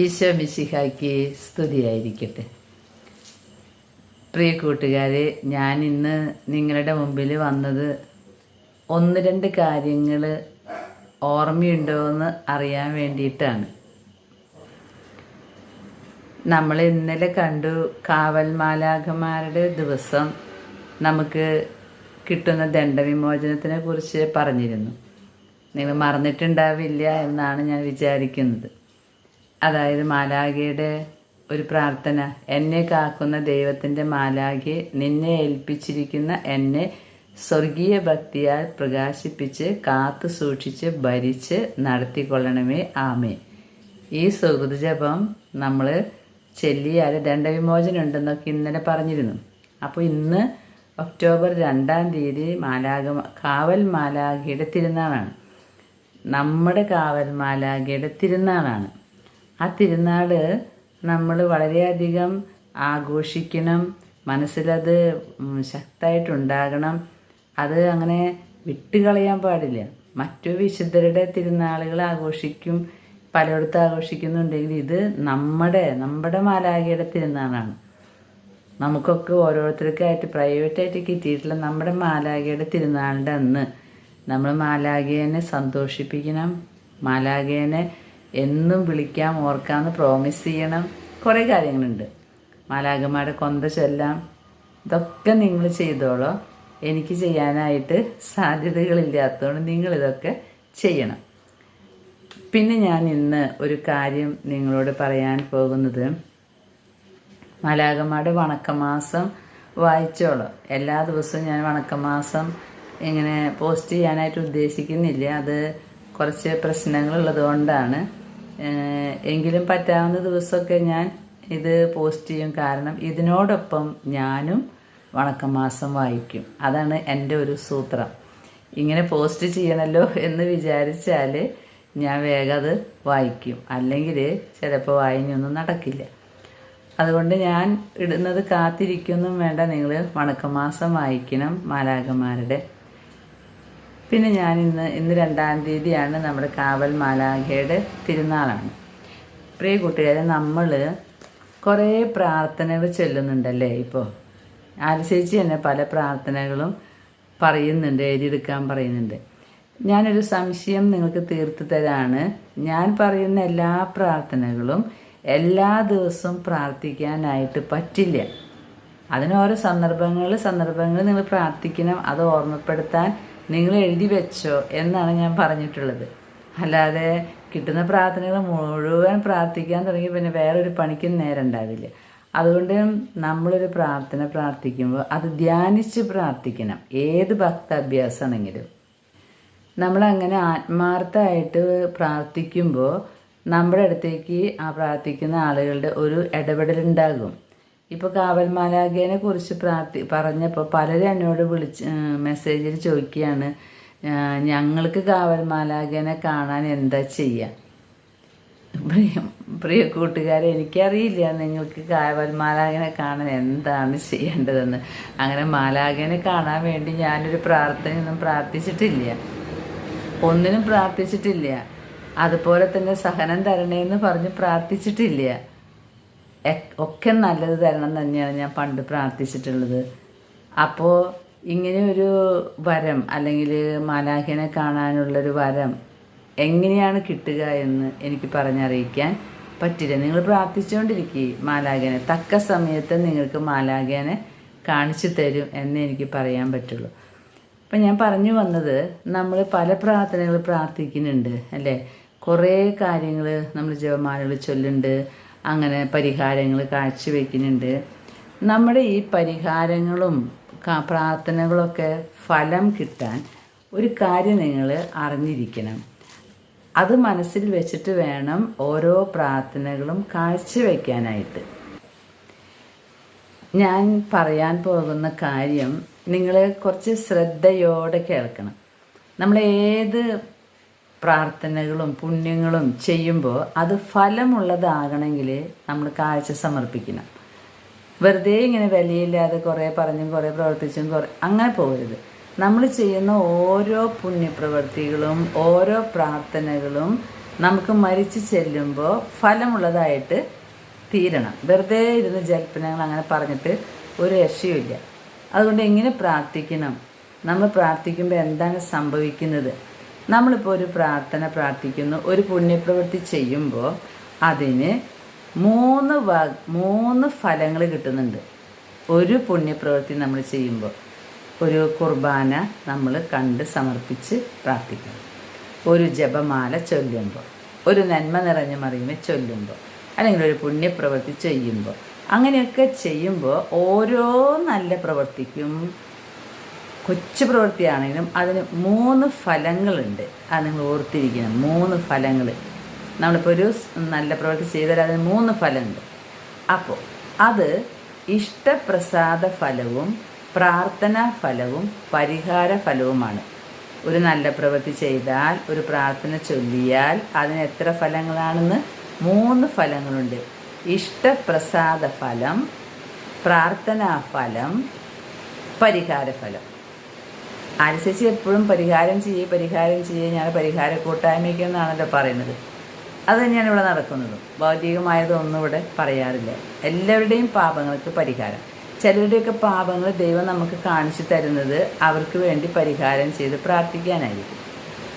ഈശോ മിശിഹായ്ക്ക് സ്തുതിയായിരിക്കട്ടെ. പ്രിയ കൂട്ടുകാരെ ഞാൻ ഇന്ന് നിങ്ങളുടെ മുമ്പിൽ വന്നത് ഒന്ന് രണ്ട് കാര്യങ്ങൾ ഓർമ്മയുണ്ടോ എന്ന് അറിയാൻ വേണ്ടിയിട്ടാണ്. നമ്മൾ ഇന്നലെ കണ്ടു കാവൽ മാലാഖമാരുടെ ദിവസം നമുക്ക് കിട്ടുന്ന ദണ്ഡവിമോചനത്തിനെ കുറിച്ച് പറഞ്ഞിരുന്നു. നിങ്ങൾ മറന്നിട്ടുണ്ടാവില്ല എന്നാണ് ഞാൻ വിചാരിക്കുന്നത്. അതായത് മാലാഖയുടെ ഒരു പ്രാർത്ഥന എന്നെ കാക്കുന്ന ദൈവത്തിന്റെ മാലാഖയെ നിന്നെ ഏൽപ്പിച്ചിരിക്കുന്ന എന്നെ സ്വർഗീയ ഭക്തിയാൽ പ്രകാശിപ്പിച്ച് കാത്തു സൂക്ഷിച്ച് ഭരിച്ച് നടത്തിക്കൊള്ളണമേ. ആമേ ഈ സുഹൃതജപം നമ്മൾ ചെല്ലിയാൽ ദണ്ഡവിമോചനം ഉണ്ടെന്നൊക്കെ ഇന്നലെ പറഞ്ഞിരുന്നു. അപ്പോൾ ഇന്ന് ഒക്ടോബർ രണ്ടാം തീയതി മാലാഖ കാവൽ മാലാഖയുടെ തിരുനാളാണ്. നമ്മുടെ കാവൽ മാലാഖയുടെ തിരുനാളാണ്. ആ തിരുനാൾ നമ്മൾ വളരെയധികം ആഘോഷിക്കണം. മനസ്സിലത് ശക്തമായിട്ടുണ്ടാകണം അത് അങ്ങനെ വിട്ടുകളയാൻ പാടില്ല. മറ്റു വിശുദ്ധരുടെ തിരുനാളുകൾ ആഘോഷിക്കും പലയിടത്തും ആഘോഷിക്കുന്നുണ്ടെങ്കിൽ ഇത് നമ്മുടെ നമ്മുടെ മാലാഖയുടെ തിരുനാളാണ്. നമുക്കൊക്കെ ഓരോരുത്തർക്കായിട്ട് പ്രൈവറ്റായിട്ട് കിട്ടിയിട്ടുള്ള നമ്മുടെ മാലാഖയുടെ തിരുനാളിന്റെ അന്ന്. നമ്മൾ മാലാഖേനെ സന്തോഷിപ്പിക്കണം. മാലാഖേനെ എന്നും വിളിക്കാം ഓർക്കാമെന്ന് പ്രോമിസ് ചെയ്യണം. കുറേ കാര്യങ്ങളുണ്ട്. മാലാഖമാരുടെ കൊന്ത ചൊല്ലാം. ഇതൊക്കെ നിങ്ങൾ ചെയ്തോളോ. എനിക്ക് ചെയ്യാനായിട്ട് സാധ്യതകളില്ലാത്തതുകൊണ്ട് നിങ്ങളിതൊക്കെ ചെയ്യണം. പിന്നെ ഞാൻ ഇന്ന് ഒരു കാര്യം നിങ്ങളോട് പറയാൻ പോകുന്നത്. മാലാകമാരുടെ വണക്കമാസം വായിച്ചോളൂ. എല്ലാ ദിവസവും ഞാൻ വണക്കമാസം ഇങ്ങനെ പോസ്റ്റ് ചെയ്യാനായിട്ട് ഉദ്ദേശിക്കുന്നില്ല. അത് കുറച്ച് പ്രശ്നങ്ങളുള്ളത് കൊണ്ടാണ്. എങ്കിലും പറ്റാവുന്ന ദിവസമൊക്കെ ഞാൻ ഇത് പോസ്റ്റ് ചെയ്യും. കാരണം ഇതിനോടൊപ്പം ഞാനും വണക്കമാസം വായിക്കും. അതാണ് എന്റെ ഒരു സൂത്രം. ഇങ്ങനെ പോസ്റ്റ് ചെയ്യണമല്ലോ എന്ന് വിചാരിച്ചാൽ ഞാൻ വേഗം അത് വായിക്കും. അല്ലെങ്കിൽ ചിലപ്പോൾ വായനയൊന്നും നടക്കില്ല. അതുകൊണ്ട് ഞാൻ ഇടുന്നത് കാത്തിരിക്കൊന്നും. വേണ്ട നിങ്ങൾ വണക്കമാസം വായിക്കണം മാലാഖമാരുടെ പിന്നെ ഞാൻ ഇന്ന് ഇന്ന് രണ്ടാം തീയതിയാണ് നമ്മുടെ കാവൽ മാലാഖയുടെ തിരുനാളാണ്. പ്രിയ കുട്ടികളെ നമ്മൾ കുറേ പ്രാർത്ഥനകൾ ചൊല്ലുന്നുണ്ടല്ലേ ഇപ്പോൾ ആലചേച്ചി തന്നെ പല പ്രാർത്ഥനകളും പറയുന്നുണ്ട് എഴുതിയെടുക്കാൻ പറയുന്നുണ്ട്. ഞാനൊരു സംശയം നിങ്ങൾക്ക് തീർത്തു തരാണ്. ഞാൻ പറയുന്ന എല്ലാ പ്രാർത്ഥനകളും എല്ലാ ദിവസവും പ്രാർത്ഥിക്കാനായിട്ട് പറ്റില്ല. അതിന് ഓരോ സന്ദർഭങ്ങൾ സന്ദർഭങ്ങൾ നിങ്ങൾ പ്രാർത്ഥിക്കണം അത് ഓർമ്മപ്പെടുത്താൻ നിങ്ങൾ എഴുതി വെച്ചോ എന്നാണ് ഞാൻ പറഞ്ഞിട്ടുള്ളത്. അല്ലാതെ കിട്ടുന്ന പ്രാർത്ഥനകൾ മുഴുവൻ പ്രാർത്ഥിക്കാൻ തുടങ്ങി പിന്നെ വേറൊരു പണിക്കും നേരം ഉണ്ടാവില്ല. അതുകൊണ്ട് നമ്മളൊരു പ്രാർത്ഥന പ്രാർത്ഥിക്കുമ്പോൾ അത് ധ്യാനിച്ച് പ്രാർത്ഥിക്കണം. ഏത് ഭക്താഭ്യാസമാണെങ്കിലും. നമ്മളങ്ങനെ ആത്മാർത്ഥമായിട്ട് പ്രാർത്ഥിക്കുമ്പോൾ നമ്മുടെ അടുത്തേക്ക് ആ പ്രാർത്ഥിക്കുന്ന ആളുകളുടെ ഒരു ഇടപെടലുണ്ടാകും. ഇപ്പോൾ കാവൽ മാലാഖേനെ കുറിച്ച് പ്രാർത്ഥി പറഞ്ഞപ്പോൾ പലരും എന്നോട് വിളിച്ച് മെസ്സേജിൽ ചോദിക്കുകയാണ് ഞങ്ങൾക്ക് കാവൽ മാലാഖേനെ കാണാൻ എന്താ ചെയ്യുക പ്രിയ പ്രിയ കൂട്ടുകാരെ എനിക്കറിയില്ല നിങ്ങൾക്ക് കാവൽ മാലാഖനെ കാണാൻ എന്താണ് ചെയ്യേണ്ടതെന്ന്. അങ്ങനെ മാലാഖനെ കാണാൻ വേണ്ടി ഞാനൊരു പ്രാർത്ഥനയൊന്നും പ്രാർത്ഥിച്ചിട്ടില്ല. ഒന്നിനും പ്രാർത്ഥിച്ചിട്ടില്ല. അതുപോലെ തന്നെ സഹനം തരണേന്ന് പറഞ്ഞ് പ്രാർത്ഥിച്ചിട്ടില്ല. ഒക്കെ നല്ലത് തരണം തന്നെയാണ് ഞാൻ പണ്ട് പ്രാർത്ഥിച്ചിട്ടുള്ളത്. അപ്പോൾ ഇങ്ങനെ ഒരു വരം അല്ലെങ്കിൽ മാലാഖിനെ കാണാനുള്ളൊരു വരം എങ്ങനെയാണ് കിട്ടുക എന്ന് എനിക്ക് പറഞ്ഞറിയിക്കാൻ പറ്റില്ല. നിങ്ങൾ പ്രാർത്ഥിച്ചുകൊണ്ടിരിക്കുക മാലാഖനെ. തക്ക സമയത്ത് നിങ്ങൾക്ക് മാലാഖനെ കാണിച്ചു തരും എന്ന് എനിക്ക് പറയാൻ പറ്റുള്ളൂ. അപ്പം ഞാൻ പറഞ്ഞു വന്നത് നമ്മൾ പല പ്രാർത്ഥനകൾ പ്രാർത്ഥിക്കുന്നുണ്ട് അല്ലേ? കുറേ കാര്യങ്ങൾ നമ്മൾ ജപമാലകൾ ചൊല്ലുന്നുണ്ട് അങ്ങനെ പരിഹാരങ്ങൾ കാഴ്ചവെക്കുന്നുണ്ട്. നമ്മുടെ ഈ പരിഹാരങ്ങളും പ്രാർത്ഥനകളൊക്കെ ഫലം കിട്ടാൻ ഒരു കാര്യം നിങ്ങൾ അറിഞ്ഞിരിക്കണം. അത് മനസ്സിൽ വെച്ചിട്ട് വേണം ഓരോ പ്രാർത്ഥനകളും കാഴ്ചവെക്കാനായിട്ട്. ഞാൻ പറയാൻ പോകുന്ന കാര്യം നിങ്ങൾ കുറച്ച് ശ്രദ്ധയോടെ കേൾക്കണം. നമ്മൾ ഏത് പ്രാർത്ഥനകളും പുണ്യങ്ങളും ചെയ്യുമ്പോൾ അത് ഫലമുള്ളതാകണമെങ്കിൽ നമ്മൾ കാഴ്ച സമർപ്പിക്കണം. വെറുതെ ഇങ്ങനെ വിലയില്ലാതെ കുറേ പറഞ്ഞും കുറേ പ്രവർത്തിച്ചും കുറേ അങ്ങനെ പോകരുത്. നമ്മൾ ചെയ്യുന്ന ഓരോ പുണ്യപ്രവൃത്തികളും ഓരോ പ്രാർത്ഥനകളും നമുക്ക് മരിച്ചു ചെല്ലുമ്പോൾ ഫലമുള്ളതായിട്ട് തീരണം. വെറുതെ ഇരുന്ന് ജൽപ്പനങ്ങൾ അങ്ങനെ പറഞ്ഞിട്ട് ഒരു രക്ഷയുമില്ല അതുകൊണ്ട് എങ്ങനെ പ്രാർത്ഥിക്കണം? നമ്മൾ പ്രാർത്ഥിക്കുമ്പോൾ എന്താണ് സംഭവിക്കുന്നത്? നമ്മളിപ്പോൾ ഒരു പ്രാർത്ഥന പ്രാർത്ഥിക്കുന്നു. ഒരു പുണ്യപ്രവൃത്തി ചെയ്യുമ്പോൾ അതിന് മൂന്ന് വ മൂന്ന് ഫലങ്ങൾ കിട്ടുന്നുണ്ട്. ഒരു പുണ്യപ്രവൃത്തി നമ്മൾ ചെയ്യുമ്പോൾ ഒരു കുർബാന നമ്മൾ കണ്ട് സമർപ്പിച്ച് പ്രാർത്ഥിക്കണം ഒരു ജപമാല ചൊല്ലുമ്പോൾ ഒരു നന്മ നിറഞ്ഞ മറിയുമെ ചൊല്ലുമ്പോൾ അല്ലെങ്കിൽ ഒരു പുണ്യപ്രവൃത്തി ചെയ്യുമ്പോൾ അങ്ങനെയൊക്കെ ചെയ്യുമ്പോൾ ഓരോ നല്ല പ്രവൃത്തിക്കും കൊച്ചു പ്രവൃത്തിയാണെങ്കിലും അതിന് മൂന്ന് ഫലങ്ങളുണ്ട്. അത് നിങ്ങൾ ഓർത്തിരിക്കണം. മൂന്ന് ഫലങ്ങൾ നമ്മളിപ്പോൾ ഒരു നല്ല പ്രവൃത്തി ചെയ്താൽ അതിന് മൂന്ന് ഫലമുണ്ട്. അപ്പോൾ അത് ഇഷ്ടപ്രസാദ ഫലവും പ്രാർത്ഥനാ ഫലവും പരിഹാര ഫലവുമാണ്. ഒരു നല്ല പ്രവൃത്തി ചെയ്താൽ ഒരു പ്രാർത്ഥന ചൊല്ലിയാൽ അതിന് എത്ര ഫലങ്ങളാണെന്ന്? മൂന്ന് ഫലങ്ങളുണ്ട്. ഇഷ്ടപ്രസാദ ഫലം പ്രാർത്ഥനാ ഫലം പരിഹാര ഫലം. അനുസരിച്ച് എപ്പോഴും പരിഹാരം ചെയ്യേ പരിഹാരം ചെയ്യേ ഞാൻ പരിഹാര കൂട്ടായ്മയ്ക്കെന്നാണല്ലോ പറയുന്നത്. അത് തന്നെയാണ് ഇവിടെ നടക്കുന്നതും. ഭൗതികമായതൊന്നും ഇവിടെ പറയാറില്ല. എല്ലാവരുടെയും പാപങ്ങൾക്ക് പരിഹാരം. ചിലരുടെയൊക്കെ പാപങ്ങൾ ദൈവം നമുക്ക് കാണിച്ചു തരുന്നത് അവർക്ക് വേണ്ടി പരിഹാരം ചെയ്ത് പ്രാർത്ഥിക്കാനായിരിക്കും.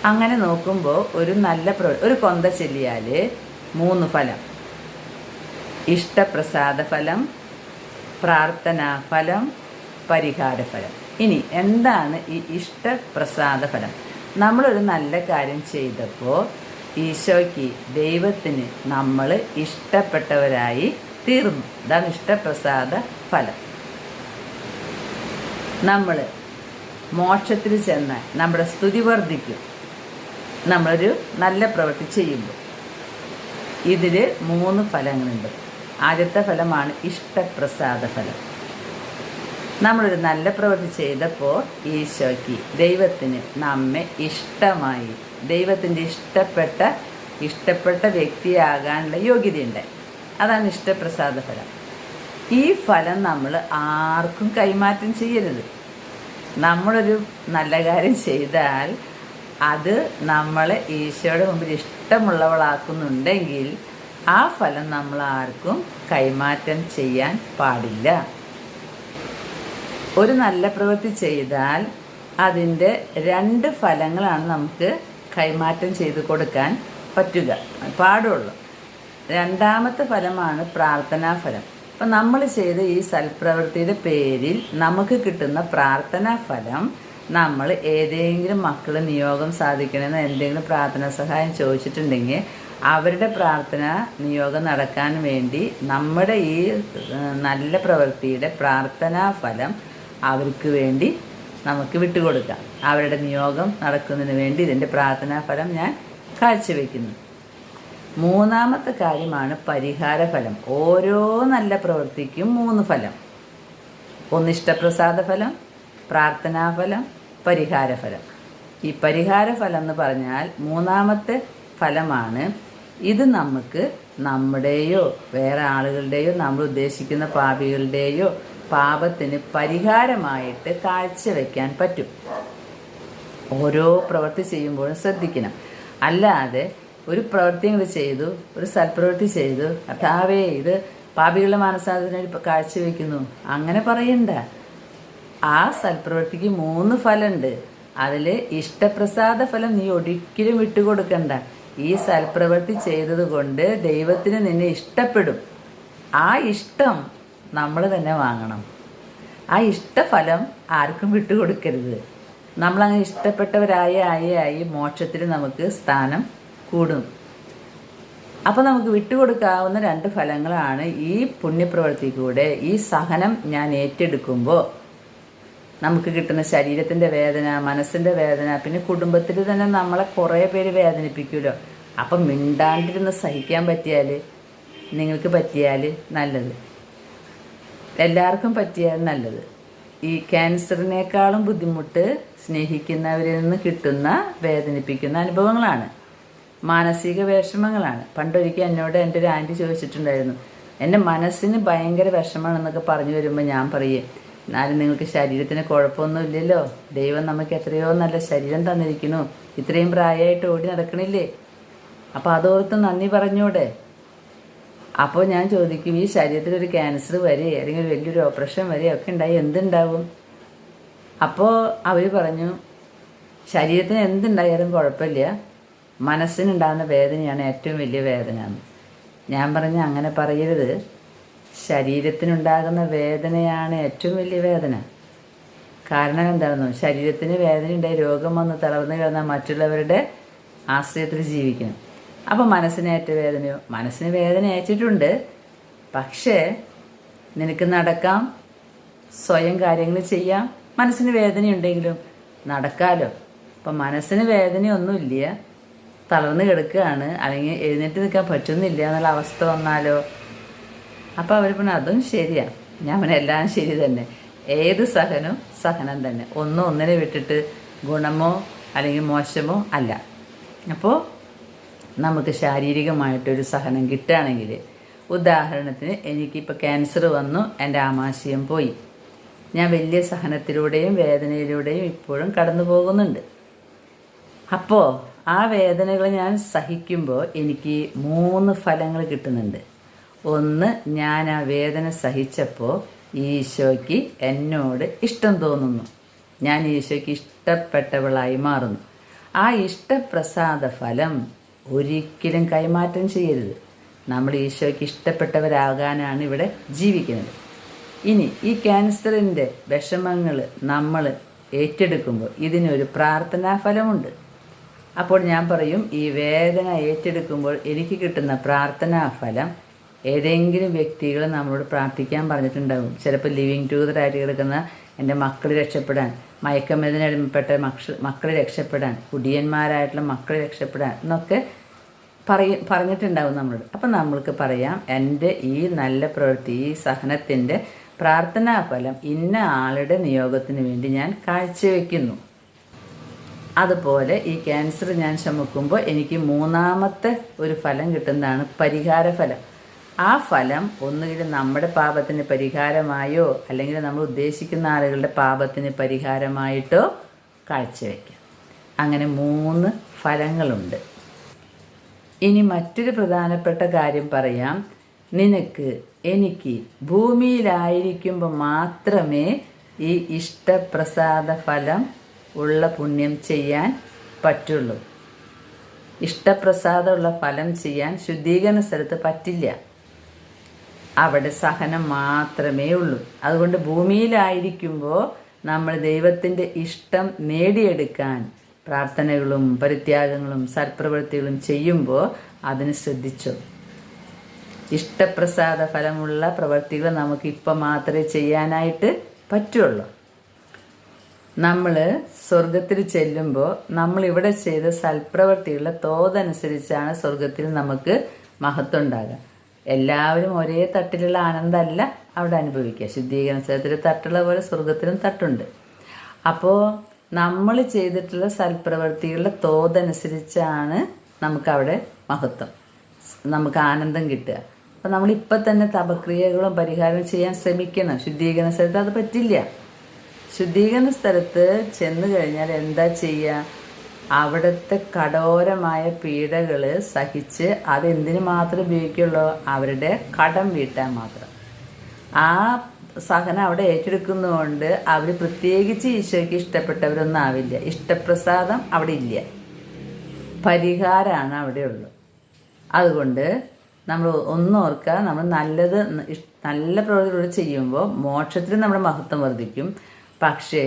അങ്ങനെ നോക്കുമ്പോൾ ഒരു നല്ല ഒരു കൊന്ത ചെല്ലിയാൽ മൂന്ന് ഫലം. ഇഷ്ടപ്രസാദ ഫലം പ്രാർത്ഥനാ ഫലം പരിഹാര ഫലം ഇനി എന്താണ് ഈ ഇഷ്ടപ്രസാദ ഫലം നമ്മളൊരു നല്ല കാര്യം ചെയ്തപ്പോൾ ഈശോയ്ക്ക് ദൈവത്തിന് നമ്മൾ ഇഷ്ടപ്പെട്ടവരായി തീർന്നു. ഇതാണ് ഇഷ്ടപ്രസാദ ഫലം നമ്മൾ മോക്ഷത്തിൽ ചെന്നാൽ നമ്മുടെ സ്തുതി വർദ്ധിക്കും. നമ്മളൊരു നല്ല പ്രവൃത്തി ചെയ്യുമ്പോൾ. ഇതിൽ മൂന്ന് ഫലങ്ങളുണ്ട്. ആദ്യത്തെ ഫലമാണ് ഇഷ്ടപ്രസാദ ഫലം നമ്മളൊരു നല്ല പ്രവൃത്തി ചെയ്തപ്പോൾ ഈശോയ്ക്ക് ദൈവത്തിന് നമ്മെ ഇഷ്ടമായി. ദൈവത്തിന്റെ ഇഷ്ടപ്പെട്ട ഇഷ്ടപ്പെട്ട വ്യക്തിയാകാനുള്ള യോഗ്യതയുണ്ട്. അതാണ് ഇഷ്ടപ്രസാദ ഫലം ഈ ഫലം നമ്മൾ ആർക്കും കൈമാറ്റം ചെയ്യരുത്. നമ്മളൊരു നല്ല കാര്യം ചെയ്താൽ അത് നമ്മളെ ഈശോയുടെ മുമ്പിൽ ഇഷ്ടമുള്ളവളാക്കുന്നുണ്ടെങ്കിൽ ആ ഫലം നമ്മൾ ആർക്കും കൈമാറ്റം ചെയ്യാൻ പാടില്ല. ഒരു നല്ല പ്രവൃത്തി ചെയ്താൽ അതിന്റെ രണ്ട് ഫലങ്ങളാണ് നമുക്ക് കൈമാറ്റം ചെയ്ത് കൊടുക്കാൻ പറ്റുക. പാടുള്ളൂ. രണ്ടാമത്തെ ഫലമാണ് പ്രാർത്ഥനാ ഫലം. അപ്പം നമ്മൾ ചെയ്ത ഈ സൽപ്രവൃത്തിയുടെ പേരിൽ നമുക്ക് കിട്ടുന്ന പ്രാർത്ഥനാ ഫലം നമ്മൾ ഏതെങ്കിലും മക്കൾ നിയോഗം സാധിക്കണമെന്ന് എന്തെങ്കിലും പ്രാർത്ഥനാ സഹായം ചോദിച്ചിട്ടുണ്ടെങ്കിൽ അവരുടെ പ്രാർത്ഥന നിയോഗം നടക്കാൻ വേണ്ടി നമ്മുടെ ഈ നല്ല പ്രവൃത്തിയുടെ പ്രാർത്ഥനാ ഫലം അവർക്ക് വേണ്ടി നമുക്ക് വിട്ടുകൊടുക്കാം. അവരുടെ നിയോഗം നടക്കുന്നതിന് വേണ്ടി ഇതിന്റെ പ്രാർത്ഥനാ ഫലം ഞാൻ കാഴ്ചവെക്കുന്നു. മൂന്നാമത്തെ കാര്യമാണ് പരിഹാര ഫലം ഓരോ നല്ല പ്രവൃത്തിക്കും മൂന്ന് ഫലം. ഒന്ന് ഫലം പ്രാർത്ഥനാഫലം പരിഹാര ഫലം ഈ പരിഹാര ഫലം എന്ന് പറഞ്ഞാൽ മൂന്നാമത്തെ ഫലമാണ് ഇത് നമുക്ക് നമ്മുടെയോ വേറെ ആളുകളുടെയോ നമ്മൾ ഉദ്ദേശിക്കുന്ന പാപികളുടെയോ പാപത്തിന് പരിഹാരമായിട്ട് കാഴ്ചവെക്കാൻ പറ്റും. ഓരോ പ്രവൃത്തി ചെയ്യുമ്പോഴും ശ്രദ്ധിക്കണം. അല്ലാതെ ഒരു പ്രവൃത്തിയും ഇങ്ങോട്ട് ചെയ്തു ഒരു സൽപ്രവൃത്തി ചെയ്തു കർത്താവേ ഇത് പാപികളുടെ മാനസാന്തരത്തിന് കാഴ്ചവെക്കുന്നു. അങ്ങനെ പറയണ്ട. ആ സൽപ്രവൃത്തിക്ക് മൂന്ന് ഫലമുണ്ട് അതിൽ ഇഷ്ടപ്രസാദ ഫലം നീ ഒരിക്കലും വിട്ടുകൊടുക്കണ്ട. ഈ സൽപ്രവൃത്തി ചെയ്തത് കൊണ്ട് ദൈവത്തിന് നിന്നെ ഇഷ്ടപ്പെടും. ആ ഇഷ്ടം നമ്മൾ തന്നെ വാങ്ങണം. ആ ഇഷ്ടഫലം ആർക്കും വിട്ടുകൊടുക്കരുത്. നമ്മളങ്ങനെ ഇഷ്ടപ്പെട്ടവരായ ആയി ആയി മോക്ഷത്തിൽ നമുക്ക് സ്ഥാനം കൂടും. അപ്പോൾ നമുക്ക് വിട്ടുകൊടുക്കാവുന്ന രണ്ട് ഫലങ്ങളാണ് ഈ പുണ്യപ്രവൃത്തി കൂടെ ഈ സഹനം ഞാൻ ഏറ്റെടുക്കുമ്പോൾ നമുക്ക് കിട്ടുന്ന ശരീരത്തിന്റെ വേദന മനസ്സിന്റെ വേദന പിന്നെ കുടുംബത്തിൽ തന്നെ നമ്മളെ കുറേ പേര് വേദനിപ്പിക്കുമല്ലോ അപ്പം മിണ്ടാണ്ടിരുന്ന് സഹിക്കാൻ പറ്റിയാൽ നിങ്ങൾക്ക് പറ്റിയാൽ നല്ലത്. എല്ലാവർക്കും പറ്റിയാൽ നല്ലത്. ഈ ക്യാൻസറിനേക്കാളും ബുദ്ധിമുട്ട് സ്നേഹിക്കുന്നവരിൽ നിന്ന് കിട്ടുന്ന വേദനിപ്പിക്കുന്ന അനുഭവങ്ങളാണ്. മാനസിക വിഷമങ്ങളാണ്. പണ്ടൊരിക്കൽ എന്നോട് എന്റെ ഒരു ആന്റി ചോദിച്ചിട്ടുണ്ടായിരുന്നു എന്റെ മനസ്സിന് ഭയങ്കര വിഷമമാണെന്നൊക്കെ പറഞ്ഞു വരുമ്പോൾ ഞാൻ പറയേ എന്നാലും നിങ്ങൾക്ക് ശരീരത്തിന് കുഴപ്പമൊന്നുമില്ലല്ലോ ദൈവം നമുക്ക് എത്രയോ നല്ല ശരീരം തന്നിരിക്കുന്നു. ഇത്രയും പ്രായമായിട്ട് ഓടി നടക്കണില്ലേ? അപ്പോൾ അതോർത്ത് നന്ദി പറഞ്ഞൂടെ. അപ്പോൾ ഞാൻ ചോദിക്കും ഈ ശരീരത്തിൽ ഒരു ക്യാൻസർ വരെ അല്ലെങ്കിൽ വലിയൊരു ഓപ്പറേഷൻ വരെ ഒക്കെ ഉണ്ടായി എന്തുണ്ടാവും? അപ്പോൾ അവർ പറഞ്ഞു ശരീരത്തിന് എന്തുണ്ടായാലും കുഴപ്പമില്ല. മനസ്സിനുണ്ടാകുന്ന വേദനയാണ് ഏറ്റവും വലിയ വേദന. ഞാൻ പറഞ്ഞ അങ്ങനെ പറയരുത്. ശരീരത്തിനുണ്ടാകുന്ന വേദനയാണ് ഏറ്റവും വലിയ വേദന. കാരണം എന്താണെന്നു ശരീരത്തിന് വേദന ഉണ്ടായി രോഗം വന്ന് തളർന്നു കിടന്ന മറ്റുള്ളവരുടെ ആശ്രയത്തിൽ ജീവിക്കണം. അപ്പോൾ മനസ്സിനേറ്റ വേദനയോ? മനസ്സിന് വേദന ഏറ്റിട്ടുണ്ട്. പക്ഷേ നിനക്ക് നടക്കാം. സ്വയം കാര്യങ്ങൾ ചെയ്യാം. മനസ്സിന് വേദനയുണ്ടെങ്കിലും നടക്കാലോ? അപ്പം മനസ്സിന് വേദനയൊന്നുമില്ല. തളർന്ന് കിടക്കുകയാണ്. അല്ലെങ്കിൽ എഴുന്നേറ്റ് നിൽക്കാൻ പറ്റുന്നില്ല എന്നുള്ള അവസ്ഥ വന്നാലോ? അപ്പോൾ അവർ പറഞ്ഞു അതും ശരിയാണ് ഞാൻ അവനെ എല്ലാം ശരി തന്നെ. ഏത് സഹനവും സഹനം തന്നെ. ഒന്നും ഒന്നിനെ വിട്ടിട്ട് ഗുണമോ അല്ലെങ്കിൽ മോശമോ അല്ല. അപ്പോൾ നമുക്ക് ശാരീരികമായിട്ടൊരു സഹനം കിട്ടുകയാണെങ്കിൽ ഉദാഹരണത്തിന് എനിക്കിപ്പോൾ ക്യാൻസർ വന്നു എന്റെ ആമാശയം പോയി. ഞാൻ വലിയ സഹനത്തിലൂടെയും വേദനയിലൂടെയും ഇപ്പോഴും കടന്നു പോകുന്നുണ്ട്. അപ്പോൾ ആ വേദനകൾ ഞാൻ സഹിക്കുമ്പോൾ എനിക്ക് മൂന്ന് ഫലങ്ങൾ കിട്ടുന്നുണ്ട്. ഒന്ന് ഞാൻ ആ വേദന സഹിച്ചപ്പോൾ ഈശോയ്ക്ക് എന്നോട് ഇഷ്ടം തോന്നുന്നു. ഞാൻ ഈശോയ്ക്ക് ഇഷ്ടപ്പെട്ടവളായി മാറുന്നു. ആ ഇഷ്ടപ്രസാദ ഫലം ഒരിക്കലും കൈമാറ്റം ചെയ്യരുത്. നമ്മൾ ഈശോയ്ക്ക് ഇഷ്ടപ്പെട്ടവരാകാനാണ് ഇവിടെ ജീവിക്കുന്നത്. ഇനി ഈ ക്യാൻസറിന്റെ വിഷമങ്ങൾ നമ്മൾ ഏറ്റെടുക്കുമ്പോൾ ഇതിനൊരു പ്രാർത്ഥനാ ഫലമുണ്ട്. അപ്പോൾ ഞാൻ പറയും ഈ വേദന ഏറ്റെടുക്കുമ്പോൾ എനിക്ക് കിട്ടുന്ന പ്രാർത്ഥനാ ഫലം ഏതെങ്കിലും വ്യക്തികൾ നമ്മളോട് പ്രാർത്ഥിക്കാൻ പറഞ്ഞിട്ടുണ്ടാകും. ചിലപ്പോൾ ലിവിങ് ടൂതറായിട്ട് കിടക്കുന്ന എന്റെ മക്കൾ രക്ഷപ്പെടാൻ. മയക്കമരുന്നിനടിമപ്പെട്ട മക്കൾ മക്കളെ രക്ഷപ്പെടാൻ കുടിയന്മാരായിട്ടുള്ള മക്കളെ രക്ഷപ്പെടാൻ എന്നൊക്കെ പറയ പറഞ്ഞിട്ടുണ്ടാവും നമ്മളോട്. അപ്പം നമ്മൾക്ക് പറയാം എന്റെ ഈ നല്ല പ്രവൃത്തി ഈ സഹനത്തിന്റെ പ്രാർത്ഥനാ ഫലം ഇന്ന ആളുടെ നിയോഗത്തിന് വേണ്ടി ഞാൻ കാഴ്ചവെക്കുന്നു. അതുപോലെ ഈ ക്യാൻസർ ഞാൻ ചുമക്കുമ്പോൾ എനിക്ക് മൂന്നാമത്തെ ഒരു ഫലം കിട്ടുന്നതാണ് പരിഹാര ഫലം ആ ഫലം ഒന്നുകിൽ നമ്മുടെ പാപത്തിന് പരിഹാരമായോ അല്ലെങ്കിൽ നമ്മൾ ഉദ്ദേശിക്കുന്ന ആളുകളുടെ പാപത്തിന് പരിഹാരമായിട്ടോ കാഴ്ചവെക്കാം. അങ്ങനെ മൂന്ന് ഫലങ്ങളുണ്ട്. ഇനി മറ്റൊരു പ്രധാനപ്പെട്ട കാര്യം പറയാം. നിനക്ക് എനിക്ക് ഭൂമിയിലായിരിക്കുമ്പോൾ മാത്രമേ ഈ ഇഷ്ടപ്രസാദ ഫലം ഉള്ള പുണ്യം ചെയ്യാൻ പറ്റുള്ളൂ. ഇഷ്ടപ്രസാദമുള്ള ഫലം ചെയ്യാൻ ശുദ്ധീകരണ സ്ഥലത്ത് പറ്റില്ല. അവിടെ സഹനം മാത്രമേ ഉള്ളൂ. അതുകൊണ്ട് ഭൂമിയിലായിരിക്കുമ്പോൾ നമ്മൾ ദൈവത്തിന്റെ ഇഷ്ടം നേടിയെടുക്കാൻ പ്രാർത്ഥനകളും പരിത്യാഗങ്ങളും സൽപ്രവൃത്തികളും ചെയ്യുമ്പോൾ അതിന് ശ്രദ്ധിച്ചു. ഇഷ്ടപ്രസാദ ഫലമുള്ള പ്രവൃത്തികൾ നമുക്ക് ഇപ്പം മാത്രമേ ചെയ്യാനായിട്ട് പറ്റുള്ളൂ. നമ്മൾ സ്വർഗത്തിൽ ചെല്ലുമ്പോൾ നമ്മൾ ഇവിടെ ചെയ്ത സൽപ്രവൃത്തികളുടെ തോതനുസരിച്ചാണ് സ്വർഗത്തിൽ നമുക്ക് മഹത്വം ഉണ്ടാകുക. എല്ലാവരും ഒരേ തട്ടിലുള്ള ആനന്ദമല്ല അവിടെ അനുഭവിക്കുക. ശുദ്ധീകരണ സ്ഥലത്തിൽ തട്ടുള്ള പോലെ സ്വർഗത്തിലും തട്ടുണ്ട്. അപ്പോൾ നമ്മൾ ചെയ്തിട്ടുള്ള സൽപ്രവൃത്തികളുടെ തോതനുസരിച്ചാണ് നമുക്കവിടെ മഹത്വം. നമുക്ക് ആനന്ദം കിട്ടുക. അപ്പം നമ്മളിപ്പോൾ തന്നെ തപക്രിയകളും പരിഹാരം ചെയ്യാൻ ശ്രമിക്കണം. ശുദ്ധീകരണ സ്ഥലത്ത് അത് പറ്റില്ല. ശുദ്ധീകരണ സ്ഥലത്ത് ചെന്ന് കഴിഞ്ഞാൽ എന്താ ചെയ്യുക അവിടുത്തെ കടോരമായ പീഡകൾ സഹിച്ച് അതെന്തിനു മാത്രം ഉപയോഗിക്കുള്ളൂ? അവരുടെ കടം വീട്ടാൻ മാത്രം. ആ സഹനം അവിടെ ഏറ്റെടുക്കുന്നതുകൊണ്ട് അവർ പ്രത്യേകിച്ച് ഈശോയ്ക്ക് ഇഷ്ടപ്പെട്ടവരൊന്നും ആവില്ല ഇഷ്ടപ്രസാദം അവിടെ ഇല്ല. പരിഹാരമാണ് അവിടെ ഉള്ളത് അതുകൊണ്ട് നമ്മൾ ഒന്നോർക്കുക നമ്മൾ നല്ലത് നല്ല പ്രവൃത്തികളോട് ചെയ്യുമ്പോൾ മോക്ഷത്തിന് നമ്മുടെ മഹത്വം വർദ്ധിക്കും. പക്ഷേ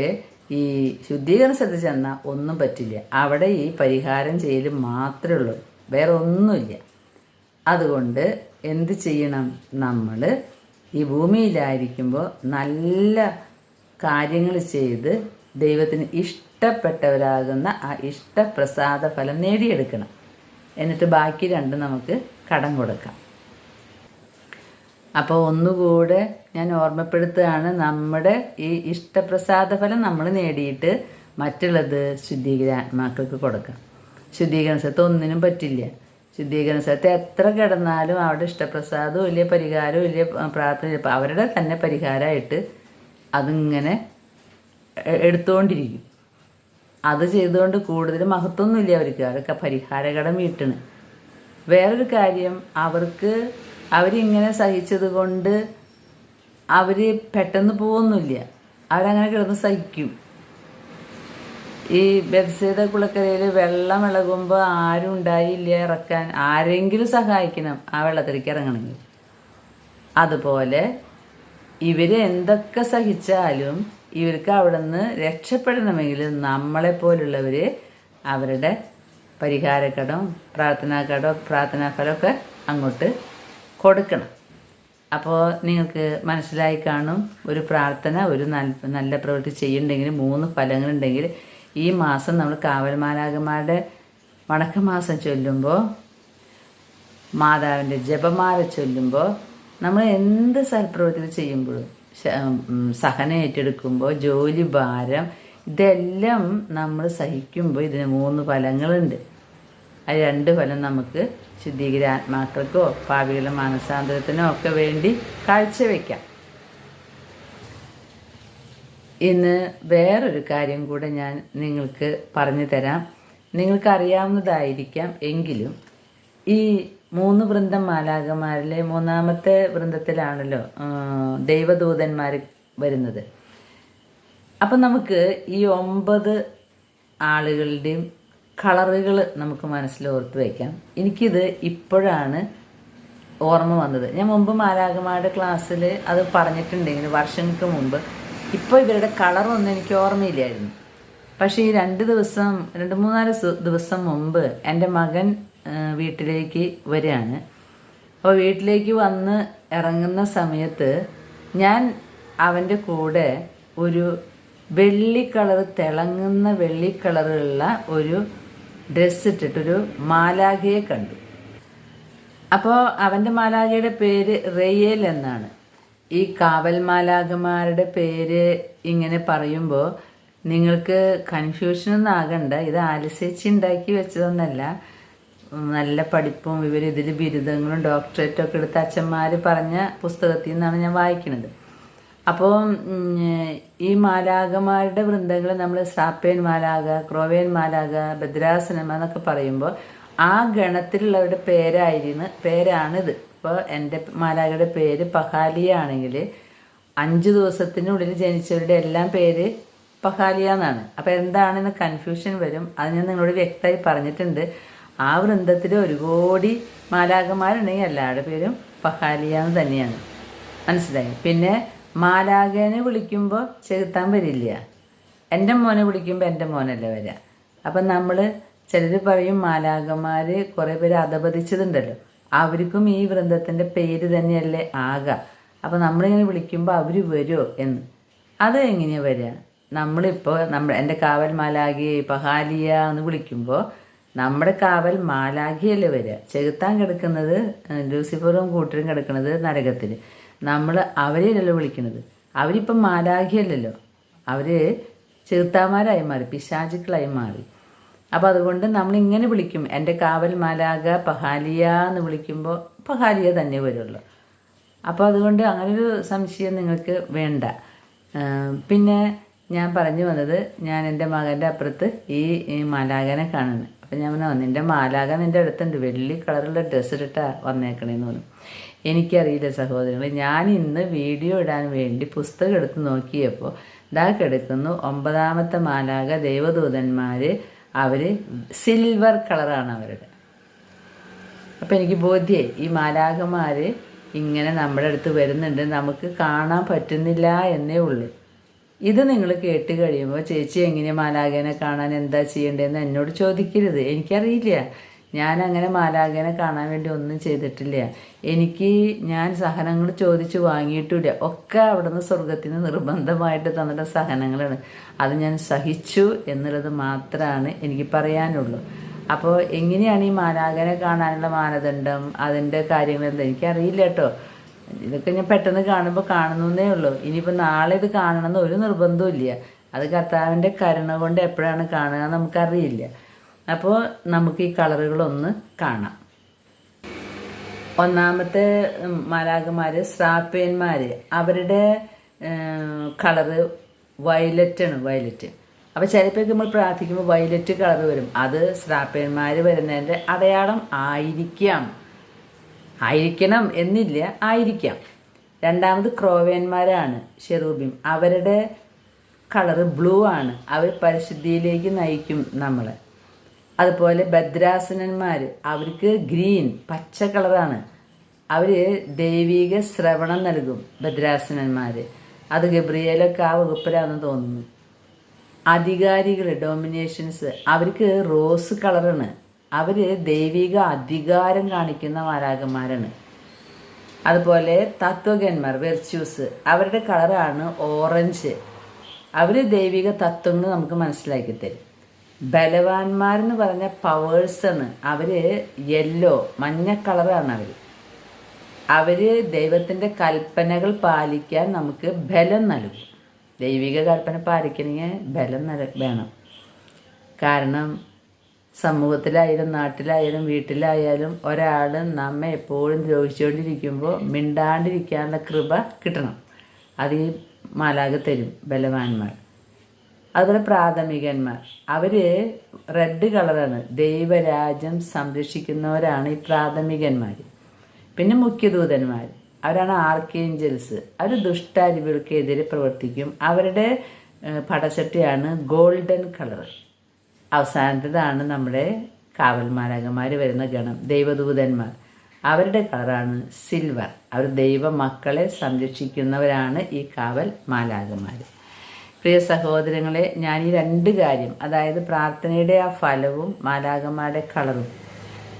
ഈ ശുദ്ധീകരണ സ്ഥലത്ത് ചെന്നാൽ ഒന്നും പറ്റില്ല. അവിടെ ഈ പരിഹാരം ചെയ്യൽ മാത്രമേ ഉള്ളൂ. വേറെ ഒന്നുമില്ല. അതുകൊണ്ട് എന്ത് ചെയ്യണം? നമ്മൾ ഈ ഭൂമിയിലായിരിക്കുമ്പോൾ നല്ല കാര്യങ്ങൾ ചെയ്ത് ദൈവത്തിന് ഇഷ്ടപ്പെട്ടവരാകുന്ന ആ ഇഷ്ടപ്രസാദ ഫലം നേടിയെടുക്കണം. എന്നിട്ട് ബാക്കി രണ്ടും നമുക്ക് കടം കൊടുക്കാം. അപ്പോൾ ഒന്നുകൂടെ ഞാൻ ഓർമ്മപ്പെടുത്തുകയാണ് നമ്മുടെ ഈ ഇഷ്ടപ്രസാദഫലം നമ്മൾ നേടിയിട്ട് മറ്റുള്ളത് ശുദ്ധീകരാത്മാക്കൾക്ക് കൊടുക്കാം. ശുദ്ധീകരണ സ്ഥലത്ത് ഒന്നിനും പറ്റില്ല. ശുദ്ധീകരണ സ്ഥലത്ത് എത്ര കിടന്നാലും അവിടെ ഇഷ്ടപ്രസാദവും ഇല്ല പരിഹാരവും ഇല്ല പ്രാർത്ഥന. അവരുടെ തന്നെ പരിഹാരമായിട്ട് അതിങ്ങനെ എടുത്തുകൊണ്ടിരിക്കും അത് ചെയ്തുകൊണ്ട് കൂടുതൽ മഹത്വമൊന്നുമില്ല അവർക്ക്. അവരൊക്കെ പരിഹാരകടം വീട്ടണ്. വേറൊരു കാര്യം അവർക്ക് അവരിങ്ങനെ സഹിച്ചത് കൊണ്ട് അവർ പെട്ടെന്ന് പോകുന്നില്ല അവരങ്ങനെ കിടന്ന് സഹിക്കും. ഈ ബെർസയുടെ കുളക്കരയിൽ വെള്ളം ഇളകുമ്പോൾ ആരും ഉണ്ടായില്ല ഇറക്കാൻ. ആരെങ്കിലും സഹായിക്കണം ആ വെള്ളത്തിലേക്ക് ഇറങ്ങണമെങ്കിൽ. അതുപോലെ ഇവർ എന്തൊക്കെ സഹിച്ചാലും ഇവർക്ക് അവിടെ നിന്ന് രക്ഷപ്പെടണമെങ്കിൽ നമ്മളെപ്പോലുള്ളവർ അവരുടെ പരിഹാരക്കടം പ്രാർത്ഥനാക്കടം പ്രാർത്ഥനാഫലമൊക്കെ അങ്ങോട്ട് കൊടുക്കണം. അപ്പോൾ നിങ്ങൾക്ക് മനസ്സിലായി കാണും ഒരു പ്രാർത്ഥന ഒരു നല്ല പ്രവൃത്തി ചെയ്യുന്നുണ്ടെങ്കിൽ മൂന്ന് ഫലങ്ങളുണ്ടെങ്കിൽ ഈ മാസം നമ്മൾ കാവൽമാലാകന്മാരുടെ വണക്കമാസം ചൊല്ലുമ്പോൾ മാതാവിന്റെ ജപമാല ചൊല്ലുമ്പോൾ നമ്മൾ എന്ത് സൽപ്രവൃത്തികൾ ചെയ്യുമ്പോഴും സഹനം ഏറ്റെടുക്കുമ്പോൾ ജോലി ഭാരം ഇതെല്ലാം നമ്മൾ സഹിക്കുമ്പോൾ ഇതിന് മൂന്ന് ഫലങ്ങളുണ്ട്. അത് രണ്ട് ഫലം നമുക്ക് ശുദ്ധീകര ആത്മാക്കൾക്കോ പാവികളുടെ മാനസാന്തരത്തിനോ ഒക്കെ വേണ്ടി കാഴ്ചവെക്കാം. ഇന്ന് വേറൊരു കാര്യം കൂടെ ഞാൻ നിങ്ങൾക്ക് പറഞ്ഞു തരാം. നിങ്ങൾക്കറിയാവുന്നതായിരിക്കാം എങ്കിലും ഈ മൂന്ന് വൃന്ദം മാലാകന്മാരിലെ മൂന്നാമത്തെ വൃന്ദത്തിലാണല്ലോ ആ, ദൈവദൂതന്മാർ വരുന്നത്. അപ്പം നമുക്ക് ഈ ഒമ്പത് ആളുകളുടെയും കളറുകൾ നമുക്ക് മനസ്സിൽ ഓർത്ത് വയ്ക്കാം എനിക്കിത് ഇപ്പോഴാണ് ഓർമ്മ വന്നത്. ഞാൻ മുമ്പ് മാലാകമാരുടെ ക്ലാസ്സിൽ അത് പറഞ്ഞിട്ടുണ്ടെങ്കിൽ വർഷങ്ങൾക്ക് മുമ്പ് ഇപ്പോൾ ഇവരുടെ കളറൊന്നും എനിക്ക് ഓർമ്മയില്ലായിരുന്നു. പക്ഷേ ഈ രണ്ട് ദിവസം രണ്ട് മൂന്നാൽ ദിവസം മുമ്പ് എന്റെ മകൻ വീട്ടിലേക്ക് വരികയാണ്. അപ്പോൾ വീട്ടിലേക്ക് വന്ന് ഇറങ്ങുന്ന സമയത്ത് ഞാൻ അവന്റെ കൂടെ ഒരു വെള്ളി കളർ തിളങ്ങുന്ന വെള്ളി കളറുള്ള ഒരു ഡ്രസ്സ് ഇട്ടിട്ടൊരു മാലാഖയെ കണ്ടു. അപ്പോൾ അവന്റെ മാലാഖയുടെ പേര് റെയ്യേൽ എന്നാണ്. ഈ കാവൽ മാലാഖമാരുടെ പേര് ഇങ്ങനെ പറയുമ്പോൾ നിങ്ങൾക്ക് കൺഫ്യൂഷനൊന്നും ആകണ്ട. ഇത് ആലിസേച്ചി ഉണ്ടാക്കി വെച്ചതൊന്നല്ല. നല്ല പഠിപ്പും ഇവർ ഇതിൽ ബിരുദങ്ങളും ഡോക്ടറേറ്റും ഒക്കെ എടുത്ത അച്ഛന്മാർ പറഞ്ഞ പുസ്തകത്തിൽ നിന്നാണ് ഞാൻ വായിക്കുന്നത് അപ്പോൾ ഈ മാലാകമാരുടെ വൃന്ദങ്ങൾ നമ്മൾ സാപ്പേൻ മാലാക ക്രോവേൻ മാലാക ഭദ്രാസനം എന്നൊക്കെ പറയുമ്പോൾ ആ ഗണത്തിലുള്ളവരുടെ പേരായിരുന്നു പേരാണിത്. ഇപ്പോൾ എന്റെ മാലാകയുടെ പേര് പഹാലിയ ആണെങ്കിൽ അഞ്ച് ദിവസത്തിനുള്ളിൽ ജനിച്ചവരുടെ എല്ലാം പേര് പഹാലിയ എന്നാണ്. അപ്പോൾ എന്താണെന്ന് കൺഫ്യൂഷൻ വരും. അത് ഞാൻ നിങ്ങളോട് വ്യക്തമായി പറഞ്ഞിട്ടുണ്ട്. ആ വൃന്ദത്തിൽ ഒരു കോടി മാലാകമാരുണ്ടെങ്കിൽ എല്ലാവരുടെ പേരും പഹാലിയ എന്ന് തന്നെയാണ്. മനസ്സിലായി? പിന്നെ മാലാഖേനെ വിളിക്കുമ്പോൾ ചെകുത്താൻ വരില്ല. എന്റെ മോനെ വിളിക്കുമ്പോൾ എന്റെ മോനല്ലേ വരിക അപ്പം നമ്മൾ ചിലർ പറയും മാലാഖമാർ കുറേ പേര് അധപതിച്ചതുണ്ടല്ലോ. അവർക്കും ഈ വൃന്ദത്തിന്റെ പേര് തന്നെയല്ലേ ആകാം. അപ്പം നമ്മളിങ്ങനെ വിളിക്കുമ്പോൾ അവർ വരുമോ എന്ന്. അത് എങ്ങനെയാണ് വരിക നമ്മളിപ്പോൾ നമ്മൾ എന്റെ കാവൽ മാലാഖി പഹാലിയ എന്ന് വിളിക്കുമ്പോൾ നമ്മുടെ കാവൽ മാലാഖിയല്ലേ വരിക ചെകുത്താൻ കിടക്കുന്നത് ലൂസിഫറും കൂട്ടരും കിടക്കുന്നത് നരകത്തിൽ നമ്മൾ അവരെയല്ലല്ലോ വിളിക്കുന്നത് അവരിപ്പം മാലാഖിയല്ലല്ലോ. അവർ ചെറുത്താമാരായി മാറി പിശാചുക്കളായി മാറി. അപ്പം അതുകൊണ്ട് നമ്മൾ ഇങ്ങനെ വിളിക്കും. എന്റെ കാവൽ മാലാഖ പഹാലിയ എന്ന് വിളിക്കുമ്പോൾ പഹാലിയ തന്നെ വരുള്ളൂ. അപ്പോൾ അതുകൊണ്ട് അങ്ങനൊരു സംശയം നിങ്ങൾക്ക് വേണ്ട. പിന്നെ ഞാൻ പറഞ്ഞു വന്നത് ഞാൻ എന്റെ മകന്റെ അപ്പുറത്ത് ഈ മാലാഖനെ കാണുന്നു. അപ്പം ഞാൻ പറഞ്ഞു നിന്റെ മാലാഖ നിന്റെ അടുത്തുണ്ട്. വെള്ളി കളറുള്ള ഡ്രസ്സ് ഇട്ടാ വന്നേക്കണേന്ന് പറഞ്ഞു. എനിക്കറിയില്ല സഹോദരങ്ങളെ. ഞാൻ ഇന്ന് വീഡിയോ ഇടാൻ വേണ്ടി പുസ്തകം എടുത്ത് നോക്കിയപ്പോൾ ഇതാ കിടക്കുന്നു ഒമ്പതാമത്തെ മാലാക ദൈവദൂതന്മാർ അവർ സിൽവർ കളറാണ് അവരുടെ. അപ്പം എനിക്ക് ബോധ്യേ ഈ മാലാകമാർ ഇങ്ങനെ നമ്മുടെ അടുത്ത് വരുന്നുണ്ട്. നമുക്ക് കാണാൻ പറ്റുന്നില്ല എന്നേ ഉള്ളൂ. ഇത് നിങ്ങൾ കേട്ട് കഴിയുമ്പോൾ ചേച്ചി എങ്ങനെ മാലാകനെ കാണാൻ എന്താ ചെയ്യേണ്ടതെന്ന് എന്നോട് ചോദിക്കരുത്. എനിക്കറിയില്ല. ഞാൻ അങ്ങനെ മാലാഖേനെ കാണാൻ വേണ്ടി ഒന്നും ചെയ്തിട്ടില്ല. എനിക്ക് ഞാൻ സഹനങ്ങൾ ചോദിച്ചു വാങ്ങിയിട്ടില്ല. ഒക്കെ അവിടുന്ന് സ്വർഗത്തിന് നിർബന്ധമായിട്ട് തന്നിട്ട സഹനങ്ങളാണ് അത് ഞാൻ സഹിച്ചു എന്നുള്ളത് മാത്രമാണ് എനിക്ക് പറയാനുള്ളൂ. അപ്പോൾ എങ്ങനെയാണ് ഈ മാലാഖനെ കാണാനുള്ള മാനദണ്ഡം? അതിന്റെ കാര്യങ്ങൾ എന്താ? എനിക്കറിയില്ല കേട്ടോ. ഇതൊക്കെ ഞാൻ പെട്ടെന്ന് കാണുമ്പോൾ കാണുന്നേ ഉള്ളൂ. ഇനിയിപ്പോൾ നാളെ ഇത് കാണണമെന്ന് ഒരു നിർബന്ധവും ഇല്ല അത് കർത്താവിന്റെ കരുണ കൊണ്ട് എപ്പോഴാണ് കാണുക നമുക്കറിയില്ല. അപ്പോൾ നമുക്ക് ഈ കളറുകളൊന്ന് കാണാം. ഒന്നാമത്തെ മാലാകന്മാർ സ്രാപ്പേന്മാർ അവരുടെ കളറ് വയലറ്റാണ് വയലറ്റ്. അപ്പോൾ ചിലപ്പോൾ നമ്മൾ പ്രാർത്ഥിക്കുമ്പോൾ വയലറ്റ് കളർ വരും. അത് സ്രാപ്പേന്മാർ വരുന്നതിന്റെ അടയാളം ആയിരിക്കാം. ആയിരിക്കണം എന്നില്ല ആയിരിക്കാം. രണ്ടാമത് ക്രോവേന്മാരാണ് ഷെറൂബിം. അവരുടെ കളറ് ബ്ലൂ ആണ്. അവർ പരിശുദ്ധിയിലേക്ക് നയിക്കും നമ്മളെ. അതുപോലെ ഭദ്രാസനന്മാർ അവർക്ക് ഗ്രീൻ പച്ച കളറാണ്. അവർ ദൈവിക ശ്രവണം നൽകും ഭദ്രാസനന്മാർ അത് ഗബ്രിയേലൊക്കെ ആ വകുപ്പിലാണെന്ന് തോന്നുന്നു. അധികാരികൾ ഡോമിനേഷൻസ് അവർക്ക് റോസ് കളറാണ്. അവർ ദൈവിക അധികാരം കാണിക്കുന്ന അതുപോലെ തത്വകന്മാർ വെർച്യൂസ് അവരുടെ കളറാണ് ഓറഞ്ച് അവർ ദൈവിക തത്വങ്ങൾ നമുക്ക് മനസ്സിലാക്കി തരും. ബലവാന്മാരെന്ന് പറഞ്ഞ പവേഴ്സെന്ന് അവർ യെല്ലോ മഞ്ഞ കളറാണ് അവർ അവർ ദൈവത്തിന്റെ കൽപ്പനകൾ പാലിക്കാൻ നമുക്ക് ബലം നൽകും. ദൈവിക കൽപ്പന പാലിക്കണമെങ്കിൽ ബലം നൽ വേണം. കാരണം സമൂഹത്തിലായാലും നാട്ടിലായാലും വീട്ടിലായാലും ഒരാൾ നമ്മെ എപ്പോഴും ദ്രോഹിച്ചുകൊണ്ടിരിക്കുമ്പോൾ മിണ്ടാണ്ടിരിക്കാനുള്ള കൃപ കിട്ടണം. അത് ഈ മാലാഖ തരും ബലവാന്മാർ അതുപോലെ പ്രാഥമികന്മാർ. അവർ റെഡ് കളറാണ്. ദൈവരാജ്യം സംരക്ഷിക്കുന്നവരാണ് ഈ പ്രാഥമികന്മാർ പിന്നെ മുഖ്യദൂതന്മാർ. അവരാണ് ആർക്കേഞ്ചൽസ്. അവർ ദുഷ്ടാരികൾക്കെതിരെ പ്രവർത്തിക്കും. അവരുടെ പടശട്ടിയാണ് ഗോൾഡൻ കളർ. അവസാനത്തേതാണ് നമ്മുടെ കാവൽമാരാകന്മാർ വരുന്ന ഗണം ദൈവദൂതന്മാർ. അവരുടെ കളറാണ് സിൽവർ. അവർ ദൈവ മക്കളെ സംരക്ഷിക്കുന്നവരാണ് ഈ കാവൽ മാലാകന്മാർ പ്രിയ സഹോദരങ്ങളെ ഞാൻ ഈ രണ്ട് കാര്യം അതായത് പ്രാർത്ഥനയുടെ ആ ഫലവും മാലാകന്മാരുടെ കളറും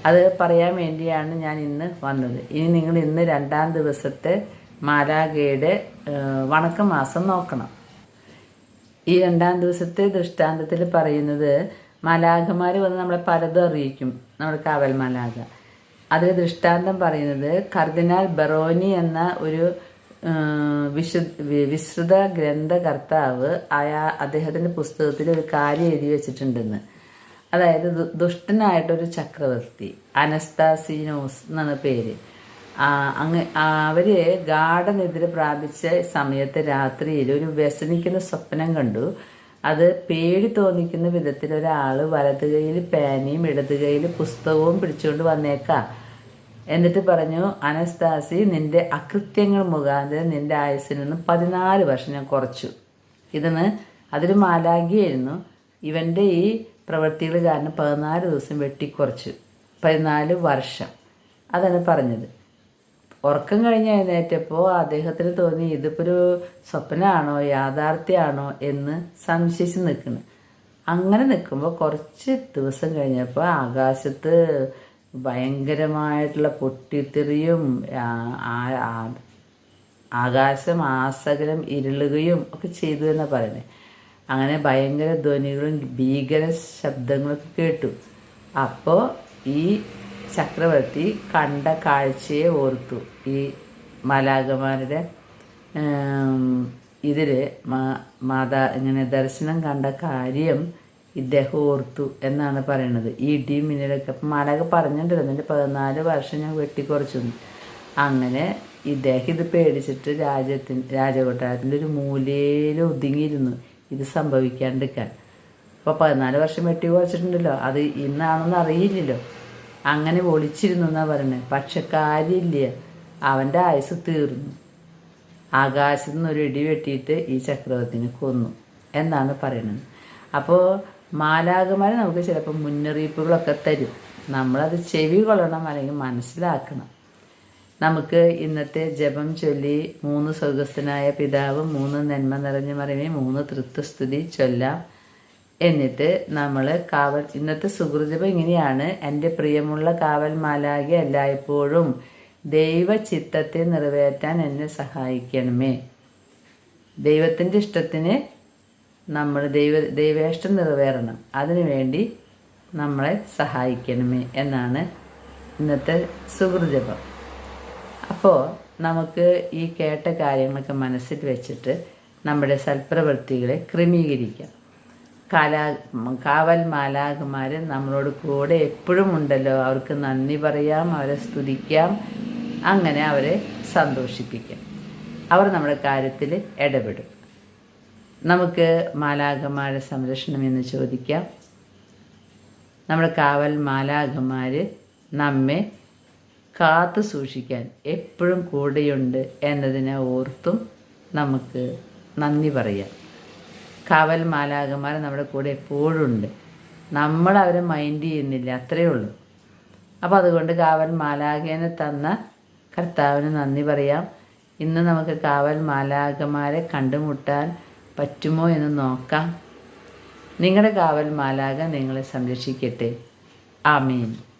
അത് പറയാൻ വേണ്ടിയാണ് ഞാൻ ഇന്ന് വന്നത്. ഇനി നിങ്ങൾ ഇന്ന് രണ്ടാം ദിവസത്തെ മാലാകയുടെ ഏഹ്, വണക്കമാസം നോക്കണം. ഈ രണ്ടാം ദിവസത്തെ ദൃഷ്ടാന്തത്തിൽ പറയുന്നത് മലാഖമാർ വന്ന് നമ്മളെ പലതും അറിയിക്കും നമ്മുടെ കാവൽ മലാഖ അതിൽ ദൃഷ്ടാന്തം പറയുന്നത് കർദിനാൾ ബറോനി എന്ന ഒരു വിശു വിശ്രുത ഗ്രന്ഥകർത്താവ് അയാ അദ്ദേഹത്തിന്റെ പുസ്തകത്തിൽ ഒരു കാര്യം എഴുതി വെച്ചിട്ടുണ്ടെന്ന്. അതായത് ദുഷ്ടനായിട്ടൊരു ചക്രവർത്തി അനസ്താസീനോസ് എന്നാണ് പേര്. അങ്ങ് അവരെ അവർ ഗാഠനിദ്ര പ്രാപിച്ച സമയത്ത് രാത്രിയിൽ ഒരു വ്യസനിക്കുന്ന സ്വപ്നം കണ്ടു. അത് പേടി തോന്നിക്കുന്ന വിധത്തിൽ ഒരാൾ വലത് കയ്യിൽ പേനയും ഇടത് കയ്യിൽ പുസ്തകവും പിടിച്ചുകൊണ്ട് വന്നേക്കാം. എന്നിട്ട് പറഞ്ഞു അനസ്താസി നിന്റെ അകൃത്യങ്ങൾ മുഖാന്തരം നിന്റെ ആയുസ്സിൽ നിന്ന് പതിനാല് വർഷം ഞാൻ കുറച്ചു. ഇതിന് അതൊരു മാലാഖിയായിരുന്നു. ഇവന്റെ ഈ പ്രവൃത്തികൾ കാരണം പതിനാല് ദിവസം വെട്ടിക്കുറച്ചു. പതിനാല് വർഷം. അതാണ് പറഞ്ഞത്. ഉറക്കം കഴിഞ്ഞ് എഴുന്നേറ്റപ്പോൾ അദ്ദേഹത്തിന് തോന്നി ഇതിപ്പോൾ ഒരു സ്വപ്നമാണോ യാഥാർത്ഥ്യമാണോ എന്ന് സംശയിച്ച് നിൽക്കുന്നു അങ്ങനെ നിൽക്കുമ്പോൾ കുറച്ച് ദിവസം കഴിഞ്ഞപ്പോൾ ആകാശത്ത് ഭയങ്കരമായിട്ടുള്ള പൊട്ടിത്തെറിയും ആകാശം ആസകലം ഇരുളുകയും ഒക്കെ ചെയ്തു എന്നാണ് പറയുന്നത് അങ്ങനെ ഭയങ്കര ധ്വനികളും ഭീകര ശബ്ദങ്ങളൊക്കെ കേട്ടു. അപ്പോൾ ഈ ചക്രവർത്തി കണ്ട കാഴ്ചയെ ഓർത്തു. ഈ മലാകമാരുടെ ഇതിൽ മാതാ ഇങ്ങനെ ദർശനം കണ്ട കാര്യം ഇദ്ദേഹം ഓർത്തു എന്നാണ് പറയുന്നത്. ഈ ഇടി മിന്നലൊക്കെ അപ്പം മാലാക പറഞ്ഞിട്ടുണ്ടായിരുന്നു എന്റെ പതിനാല് വർഷം ഞാൻ വെട്ടിക്കുറച്ചു. അങ്ങനെ ഇദ്ദേഹം ഇത് പേടിച്ചിട്ട് രാജ്യത്തിന് രാജകൊട്ടാരത്തിന്റെ ഒരു മൂലയിൽ ഒതുങ്ങിയിരുന്നു ഇത് സംഭവിക്കാണ്ടിരിക്കാൻ. അപ്പോൾ പതിനാല് വർഷം വെട്ടി കുറച്ചിട്ടുണ്ടല്ലോ അത് ഇന്നാണെന്ന് അറിയില്ലല്ലോ. അങ്ങനെ ഒളിച്ചിരുന്നു എന്നാണ് പറയുന്നത്. പക്ഷെ കാര്യമില്ല. അവന്റെ ആയുസ് തീർന്നു. ആകാശത്തുനിന്ന് ഒരു ഇടി വെട്ടിയിട്ട് ഈ ചക്രവർത്തിനെ കൊന്നു എന്നാണ് പറയുന്നത്. അപ്പോൾ മാലാകമാർ നമുക്ക് ചിലപ്പോൾ മുന്നറിയിപ്പുകളൊക്കെ തരും. നമ്മളത് ചെവി കൊള്ളണം അല്ലെങ്കിൽ മനസ്സിലാക്കണം. നമുക്ക് ഇന്നത്തെ ജപം ചൊല്ലി മൂന്ന് സ്വർഗസ്ഥനായ പിതാവ് മൂന്ന് നന്മ നിറഞ്ഞ മറിമേ മൂന്ന് തൃത്വസ്തുതി ചൊല്ലാം. എന്നിട്ട് നമ്മൾ കാവൽ ഇന്നത്തെ സുഹൃജപം ഇങ്ങനെയാണ്. എന്റെ പ്രിയമുള്ള കാവൽ മാലാകെ എല്ലായ്പ്പോഴും ദൈവചിത്തത്തെ നിറവേറ്റാൻ എന്നെ സഹായിക്കണമേ. ദൈവത്തിന്റെ ഇഷ്ടത്തിന് നമ്മൾ ദൈവ ദൈവേഷ്ടം നിറവേറണം. അതിനുവേണ്ടി നമ്മളെ സഹായിക്കണമേ എന്നാണ് ഇന്നത്തെ സുഹൃജപം അപ്പോൾ നമുക്ക് ഈ കേട്ട കാര്യങ്ങളൊക്കെ മനസ്സിൽ വെച്ചിട്ട് നമ്മുടെ സൽപ്രവൃത്തികളെ ക്രമീകരിക്കാം. കാലാ കാവൽ മാലാകുമാർ നമ്മളോട് കൂടെ എപ്പോഴും ഉണ്ടല്ലോ. അവർക്ക് നന്ദി പറയാം അവരെ സ്തുതിക്കാം അങ്ങനെ അവരെ സന്തോഷിപ്പിക്കാം. അവർ നമ്മുടെ കാര്യത്തിൽ ഇടപെടും. നമുക്ക് മാലാകമാരുടെ സംരക്ഷണം എന്ന് ചോദിക്കാം. നമ്മുടെ കാവൽ മാലാഘമാർ നമ്മെ കാത്തു സൂക്ഷിക്കാൻ എപ്പോഴും കൂടെയുണ്ട് എന്നതിനെ ഓർത്തും നമുക്ക് നന്ദി പറയാം. കാവൽ മാലാഘമാർ നമ്മുടെ കൂടെ എപ്പോഴും ഉണ്ട്. നമ്മൾ അവരെ മൈൻഡ് ചെയ്യുന്നില്ല അത്രയേ ഉള്ളൂ. അപ്പോൾ അതുകൊണ്ട് കാവൽ മാലാകേനെ തന്ന കർത്താവിന് നന്ദി പറയാം. ഇന്ന് നമുക്ക് കാവൽ മാലാകമാരെ കണ്ടുമുട്ടാൻ പറ്റുമോ എന്ന് നോക്കാം. നിങ്ങളുടെ കാവൽ മാലാക നിങ്ങളെ സംരക്ഷിക്കട്ടെ. ആമീൻ.